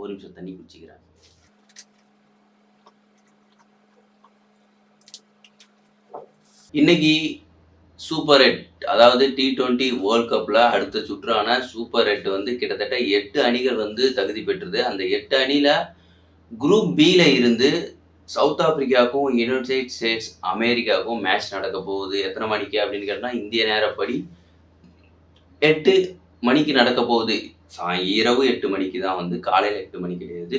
ஒரு நிமிஷம் தண்ணி குடிச்சிக்கிறேன். இன்னைக்கு சூப்பர் எட் அதாவது டி டுவெண்ட்டி வேர்ல்ட் கப்பில் அடுத்த சுற்றான சூப்பர் எட் வந்து கிட்டத்தட்ட எட்டு அணிகள் வந்து தகுதி பெற்றது. அந்த எட்டு அணியில் குரூப் பியில் இருந்து சவுத் ஆப்பிரிக்காவுக்கும் யுனைடெட் ஸ்டேட்ஸ் அமெரிக்காவுக்கும் மேட்ச் நடக்க போகுது. எத்தனை மணிக்கு அப்படின்னு கேட்டால் இந்திய நேரப்படி எட்டு மணிக்கு நடக்க போகுது. சாய் இரவு எட்டு மணிக்கு தான் வந்து காலையில் எட்டு மணி கிடையாது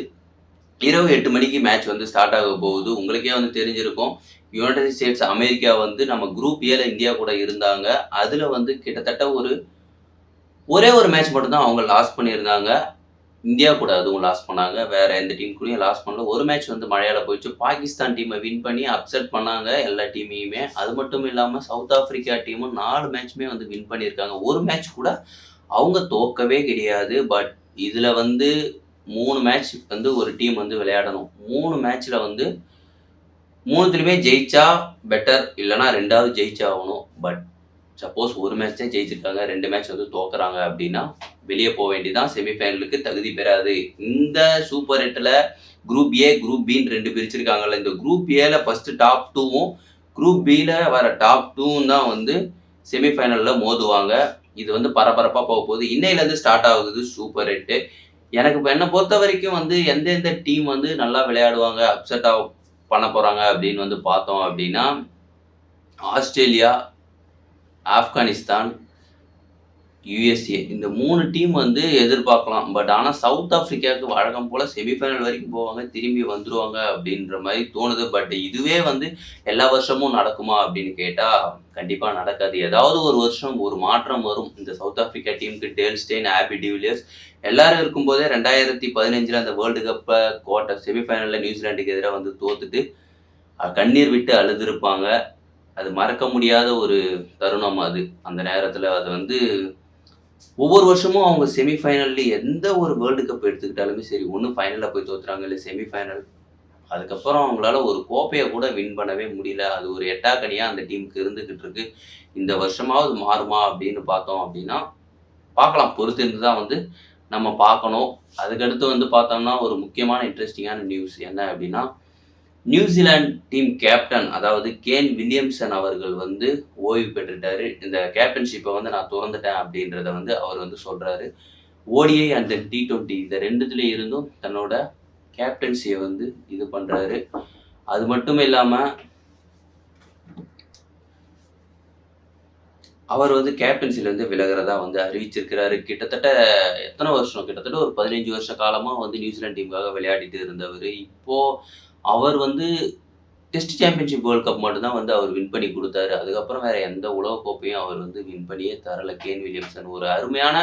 இரவு எட்டு மணிக்கு மேட்ச் வந்து ஸ்டார்ட் ஆக போகுது. உங்களுக்கே வந்து தெரிஞ்சிருக்கும். யுனைடெட் ஸ்டேட்ஸ் அமெரிக்கா வந்து நம்ம குரூப் ஏல இந்தியா கூட இருந்தாங்க. அதில் வந்து கிட்டத்தட்ட ஒரு ஒரே ஒரு மேட்ச் மட்டும்தான் அவங்க லாஸ் பண்ணியிருந்தாங்க. இந்தியா கூட அதுவும் லாஸ் பண்ணாங்க. வேற எந்த டீம் கூடயும் லாஸ் பண்ணல. ஒரு மேட்ச் வந்து மழையால போயிடுச்சு. பாகிஸ்தான் டீமை வின் பண்ணி அப்செட் பண்ணாங்க எல்லா டீமையுமே அது மட்டும் இல்லாமல் சவுத் ஆப்பிரிக்கா டீமும் நாலு மேட்ச்மே வந்து வின் பண்ணியிருக்காங்க. ஒரு மேட்ச் கூட அவங்க தோக்கவே கிடையாது பட் இதில் வந்து மூணு மேட்ச் வந்து ஒரு டீம் வந்து விளையாடணும். மூணு மேட்ச்சில் வந்து மூணுத்துலையுமே ஜெயிச்சா பெட்டர் இல்லைனா ரெண்டாவது ஜெயிச்சாகணும் பட் சப்போஸ் ஒரு மேட்ச் தான் ஜெயிச்சிருக்காங்க ரெண்டு மேட்ச் வந்து தோக்குறாங்க அப்படின்னா வெளியே போக வேண்டியதான் செமிஃபைனலுக்கு தகுதி பெறாது. இந்த சூப்பர் எட்டில் குரூப் ஏ குரூப் பின்னு ரெண்டு பிரிச்சிருக்காங்கல்ல இந்த குரூப் ஏல ஃபர்ஸ்ட் டாப் டூவும் குரூப் பியில் வர டாப் டூவும் தான் வந்து செமிஃபைனலில் மோதுவாங்க. இது வந்து பரபரப்பாக போக போகுது. இன்னையிலேருந்து ஸ்டார்ட் ஆகுது. சூப்பர் எட்டு எனக்கு இப்போ என்னை பொறுத்த வரைக்கும் வந்து எந்தெந்த டீம் வந்து நல்லா விளையாடுவாங்க அப்செட் ஆக பண்ண போகிறாங்க அப்படின்னு வந்து பார்த்தோம் அப்படின்னா ஆஸ்திரேலியா ஆப்கானிஸ்தான் யுஎஸ்ஏ இந்த மூணு டீம் வந்து எதிர்பார்க்கலாம். பட் ஆனால் சவுத் ஆஃப்ரிக்காவுக்கு வழக்கம் போல் செமிஃபைனல் வரைக்கும் போவாங்க. திரும்பி வந்துடுவாங்க அப்படின்ற மாதிரி தோணுது. பட் இதுவே வந்து எல்லா வருஷமும் நடக்குமா அப்படின்னு கேட்டால் கண்டிப்பாக நடக்காது. ஏதாவது ஒரு வருஷம் ஒரு மாற்றம் வரும். இந்த சவுத் ஆஃப்ரிக்கா டீமுக்கு Dale Steyn AB de Villiers எல்லாரும் இருக்கும்போதே ரெண்டாயிரத்தி பதினஞ்சில் அந்த வேர்ல்டு கப்பை குவார்ட்டர் செமிஃபைனலில் நியூசிலாண்டுக்கு எதிராக வந்து தோத்துட்டு கண்ணீர் விட்டு அழுதுருப்பாங்க. அது மறக்க முடியாத ஒரு தருணம் அது. அந்த நேரத்தில் அது வந்து ஒவ்வொரு வருஷமும் அவங்க செமிஃபைனல்ல எந்த ஒரு வேர்ல்டு கப் எடுத்துக்கிட்டாலுமே சரி ஒன்று ஃபைனலில் போய் தோத்துறாங்க இல்லை செமிஃபைனல் அதுக்கப்புறம் அவங்களால ஒரு கோப்பையை கூட வின் பண்ணவே முடியல. அது ஒரு எட்டாக்கனியாக அந்த டீமுக்கு இருந்துக்கிட்டு இருக்கு. இந்த வருஷமாவது மாறுமா அப்படின்னு பார்த்தோம் அப்படின்னா பார்க்கலாம். பொறுத்திருந்து தான் வந்து நம்ம பார்க்கணும். அதுக்கடுத்து வந்து பார்த்தோம்னா ஒரு முக்கியமான இன்ட்ரெஸ்டிங்கான நியூஸ் என்ன அப்படின்னா நியூசிலாந்து டீம் கேப்டன் அதாவது கேன் வில்லியம்சன் அவர்கள் வந்து ஓய்வு பெற்றுட்டாரு. இந்த கேப்டன்ஷிப்பை வந்து நான் திறந்துட்டேன் அப்படின்றத வந்து அவர் வந்து சொல்றாரு. ஓடிஐ அண்ட் டி டுவெண்ட்டி இந்த ரெண்டுத்துல இருந்தும் தன்னோட கேப்டன்சியை வந்து இது பண்றாரு. அது மட்டும் இல்லாம அவர் வந்து கேப்டன்சிலேருந்து விலகிறதா வந்து அறிவிச்சிருக்கிறாரு. கிட்டத்தட்ட எத்தனை வருஷம்? கிட்டத்தட்ட ஒரு பதினஞ்சு வருஷ காலமாக வந்து நியூசிலாந்து டீமுக்காக விளையாடிட்டு இருந்தவர். இப்போ அவர் வந்து டெஸ்ட் சாம்பியன்ஷிப் வேர்ல்ட் கப் மட்டும்தான் வந்து அவர் வின் பண்ணி கொடுத்தாரு. அதுக்கப்புறம் வேற எந்த உலகக்கோப்பையும் அவர் வந்து வின் பண்ணியே தரல. கேன் வில்லியம்சன் ஒரு அருமையான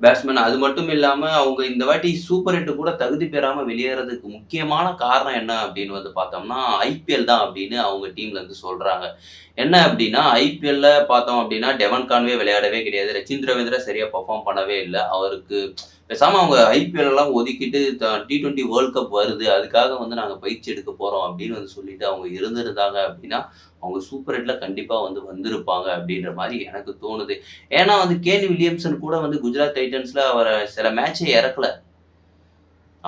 பேட்ஸ்மேன் அது மட்டும் இல்லாமல் அவங்க இந்த வாட்டி சூப்பர் எட்டு கூட தகுதி பெறாமல் வெளியேறதுக்கு முக்கியமான காரணம் என்ன அப்படின்னு வந்து பார்த்தோம்னா ஐபிஎல் தான் அப்படின்னு அவங்க டீம்லேருந்து சொல்கிறாங்க என்ன அப்படின்னா ஐபிஎல்ல பார்த்தோம் அப்படின்னா டெவன் கான்வே விளையாடவே கிடையாது. ரச்சின் ரவீந்திரா சரியாக பர்ஃபார்ம் பண்ணவே இல்லை. அவருக்கு பேசாமல் அவங்க ஐபிஎல் எல்லாம் ஒதுக்கிட்டு டி டுவெண்ட்டி வேர்ல்ட் கப் வருது அதுக்காக வந்து நாங்கள் பயிற்சி எடுக்க போகிறோம் அப்படின்னு வந்து சொல்லிட்டு அவங்க இருந்திருந்தாங்க அப்படின்னா அவங்க சூப்பர் ஹெட்டில் கண்டிப்பாக வந்து வந்திருப்பாங்க அப்படின்ற மாதிரி எனக்கு தோணுது. ஏன்னா வந்து கேன் வில்லியம்சன் கூட வந்து குஜராத் டைட்டன்ஸில் அவரை சில மேட்சை இறக்கல.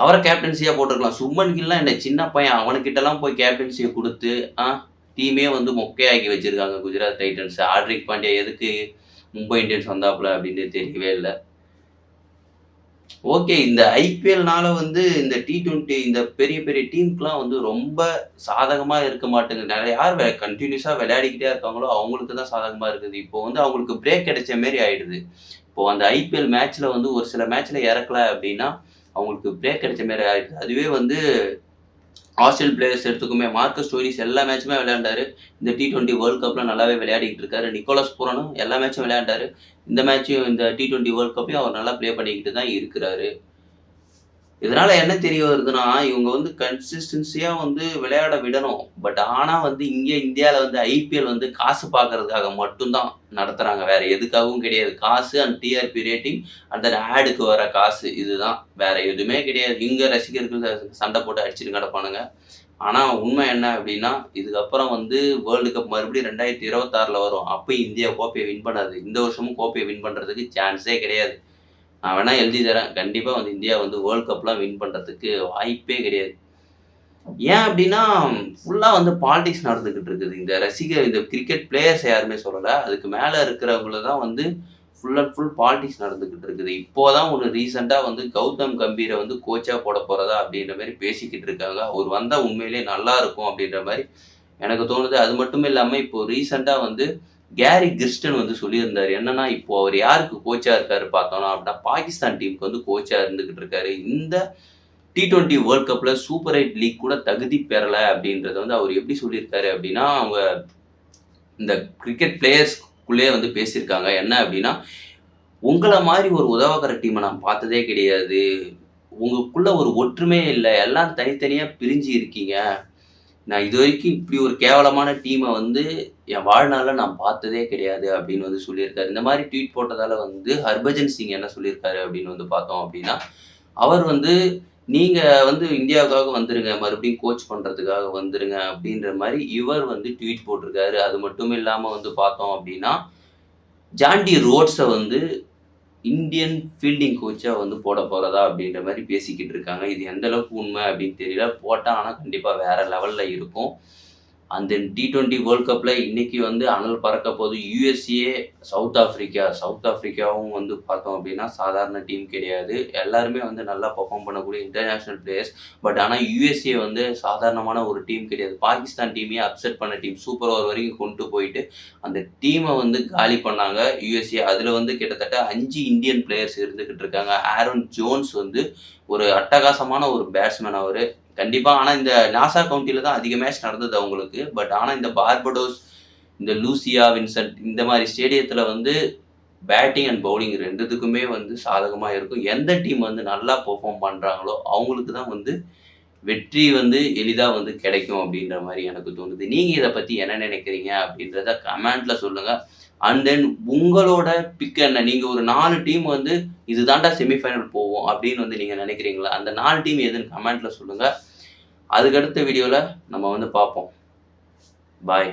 அவரை கேப்டன்சியாக போட்டிருக்கலாம். சும்மன் கில்லாம் என்ன சின்ன பையன் அவனுக்கிட்டலாம் போய் கேப்டன்சியை கொடுத்து ஆ டீமே வந்து மொக்கையாக்கி வச்சிருக்காங்க குஜராத் டைட்டன்ஸ். ஆட்ரிக் பாண்டியா எதுக்கு மும்பை இந்தியன்ஸ் வந்தாப்புல அப்படின்னு தெரியவே இல்லை. ஓகே இந்த ஐபிஎல்னால வந்து இந்த டி டுவெண்ட்டி இந்த பெரிய பெரிய டீமுக்குலாம் வந்து ரொம்ப சாதகமாக இருக்க மாட்டேங்குது. நிறைய யார் கண்டினியூஸாக விளையாடிக்கிட்டே இருக்காங்களோ அவங்களுக்கு தான் சாதகமாக இருக்குது. இப்போ வந்து அவங்களுக்கு பிரேக் கிடைச்ச மாரி ஆயிடுது. இப்போ அந்த ஐபிஎல் மேட்ச்ல வந்து ஒரு சில மேட்ச்ல இறக்கல அப்படின்னா அவங்களுக்கு பிரேக் கிடைச்ச மாரி ஆயிடுது. அதுவே வந்து ஆஸ்திரேல் பிளேயர்ஸ் எடுத்துக்குமே மார்க்கஸ் ஸ்டோரிஸ் எல்லா மேட்சுமே விளையாண்டாரு. இந்த டி டுவெண்ட்டி வேர்ல்ட் கப்பில் நல்லாவே விளையாடிட்டு இருக்காரு. நிக்கோலஸ் பூரனும் எல்லா மேட்சும் விளையாண்டாரு. இந்த மேட்சும் இந்த டி டுவெண்ட்டி வேர்ல்ட் கப்பையும் அவர் நல்லா ப்ளே பண்ணிக்கிட்டு தான் இருக்கிறாரு. இதனால என்ன தெரிய வருதுன்னா இவங்க வந்து கன்சிஸ்டன்சியா வந்து விளையாட விடணும். பட் ஆனா வந்து இங்கே இந்தியாவில் வந்து ஐபிஎல் வந்து காசு பார்க்கறதுக்காக மட்டும்தான் நடத்துறாங்க. வேற எதுக்காகவும் கிடையாது. காசு அண்ட் டிஆர்பி ரேட்டிங் அந்த ஆடுக்கு வர காசு இதுதான். வேற எதுவுமே கிடையாது. இங்க ரசிகர்கள் சண்டை போட்டு அடிச்சுட்டு கிடப்பானுங்க. ஆனா உண்மை என்ன அப்படின்னா இதுக்கப்புறம் வந்து வேர்ல்டு கப் மறுபடியும் ரெண்டாயிரத்தி இருபத்தாறுல வரும். அப்பயும் இந்தியா கோப்பையை வின் பண்ணாது. இந்த வருஷமும் கோப்பையை வின் பண்றதுக்கு சான்ஸே கிடையாது. நான் வேணால் எழுதி தரேன். கண்டிப்பாக வந்து இந்தியா வந்து வேர்ல்ட் கப்லாம் வின் பண்ணுறதுக்கு வாய்ப்பே கிடையாது. ஏன் அப்படின்னா ஃபுல்லாக வந்து பாலிடிக்ஸ் நடந்துக்கிட்டு இருக்குது. இந்த ரசிகர் இந்த கிரிக்கெட் பிளேயர்ஸ் யாருமே சொல்லலை. அதுக்கு மேலே இருக்கிறவங்கள தான் வந்து ஃபுல் அண்ட் ஃபுல் பாலிடிக்ஸ் நடந்துக்கிட்டு இருக்குது. இப்போ தான் ஒன்று ரீசெண்டாக வந்து கௌதம் கம்பீரை வந்து கோச்சாக போட போகிறதா அப்படின்ற மாதிரி பேசிக்கிட்டு இருக்காங்க. அவர் வந்தால் உண்மையிலே நல்லா இருக்கும் அப்படின்ற மாதிரி எனக்கு தோணுது. அது மட்டும் இல்லாமல் இப்போது ரீசெண்டாக வந்து கேரி கிறிஸ்டன் வந்து சொல்லியிருந்தார். என்னன்னா இப்போ அவர் யாருக்கு கோச்சாக இருக்காரு பார்த்தோம்னா அப்படின்னா பாகிஸ்தான் டீமுக்கு வந்து கோச்சாக இருந்துகிட்டு இருக்காரு. இந்த டி டுவெண்ட்டி வேர்ல்ட் கப்பில் சூப்பர் எயிட் லீக் கூட தகுதி பெறலை அப்படின்றத வந்து அவர் எப்படி சொல்லியிருக்காரு அப்படின்னா அவங்க இந்த கிரிக்கெட் பிளேயர்ஸ்குள்ளேயே வந்து பேசியிருக்காங்க. என்ன அப்படின்னா உங்களை மாதிரி ஒரு உதவகர டீமை நான் பார்த்ததே கிடையாது. உங்களுக்குள்ள ஒரு ஒற்றுமையே இல்லை. எல்லாம் தனித்தனியாக பிரிஞ்சு இருக்கீங்க. நான் இது வரைக்கும் இப்படி ஒரு கேவலமான டீமை வந்து என் வாழ்நாளில் நான் பார்த்ததே கிடையாது அப்படின்னு வந்து சொல்லியிருக்காரு. இந்த மாதிரி ட்வீட் போட்டதால் வந்து ஹர்பஜன் சிங் என்ன சொல்லியிருக்காரு அப்படின்னு வந்து பார்த்தோம் அப்படின்னா அவர் வந்து நீங்கள் வந்து இந்தியாவுக்காக வந்துருங்க மறுபடியும் கோச் பண்ணுறதுக்காக வந்துருங்க அப்படின்ற மாதிரி இவர் வந்து ட்வீட் போட்டிருக்காரு. அது மட்டும் இல்லாமல் வந்து பார்த்தோம் அப்படின்னா ஜாண்டி ரோட்ஸை வந்து இந்தியன் ஃபீல்டிங் கோச்சாக வந்து போட போகிறதா அப்படின்ற மாதிரி பேசிக்கிட்டு இருக்காங்க. இது எந்த அளவுக்கு உண்மை அப்படின்னு தெரியல. போட்டால் ஆனால் கண்டிப்பாக வேறு லெவலில் இருக்கும். அந்த டி டுவெண்ட்டி வேர்ல்ட் கப்பில் இன்னைக்கு வந்து அனல் பறக்க போது யூஎஸ்ஏ சவுத் ஆஃப்ரிக்கா சவுத் ஆஃப்ரிக்காவும் வந்து பார்த்தோம் அப்படின்னா சாதாரண டீம் கிடையாது. எல்லாருமே வந்து நல்லா பர்ஃபார்ம் பண்ணக்கூடிய இன்டர்நேஷ்னல் பிளேயர்ஸ் பட் ஆனால் யூஎஸ்ஏ வந்து சாதாரணமான ஒரு டீம் கிடையாது. பாகிஸ்தான் டீமையே அப்செட் பண்ண டீம் சூப்பர் ஓவர் வரைக்கும் கொண்டு போயிட்டு அந்த டீமை வந்து காலி பண்ணாங்க யூஎஸ்ஏ அதில் வந்து கிட்டத்தட்ட அஞ்சு இந்தியன் பிளேயர்ஸ் இருந்துக்கிட்டு இருக்காங்க. ஆரோன் ஜோன்ஸ் வந்து ஒரு அட்டகாசமான ஒரு பேட்ஸ்மேன் அவர். கண்டிப்பாக ஆனால் இந்த நாசா கவுண்டியில் தான் அதிக மேட்ச் நடந்தது அவங்களுக்கு. பட் ஆனால் இந்த பார்படோஸ் இந்த லூசியா வின்சென்ட் இந்த மாதிரி ஸ்டேடியத்தில் வந்து பேட்டிங் அண்ட் பவுலிங் ரெண்டுத்துக்குமே வந்து சாதகமாக இருக்கும். எந்த டீம் வந்து நல்லா பெர்ஃபார்ம் பண்ணுறாங்களோ அவங்களுக்கு தான் வந்து வெற்றி வந்து எளிதாக வந்து கிடைக்கும் அப்படின்ற மாதிரி எனக்கு தோணுது. நீங்கள் இதை பற்றி என்ன நினைக்கிறீங்க அப்படின்றத கமெண்ட்டில் சொல்லுங்கள் அண்ட் தென் உங்களோட பிக் என்ன? நீங்கள் ஒரு நாலு டீம் வந்து இதுதான்டா செமிஃபைனல் போவோம் அப்படின்னு வந்து நீங்கள் நினைக்கிறீங்களா? அந்த நாலு டீம் எதுன்னு கமெண்ட்டில் சொல்லுங்கள் அதுக்கடுத்த வீடியோவில் நம்ம வந்து பார்ப்போம். பாய்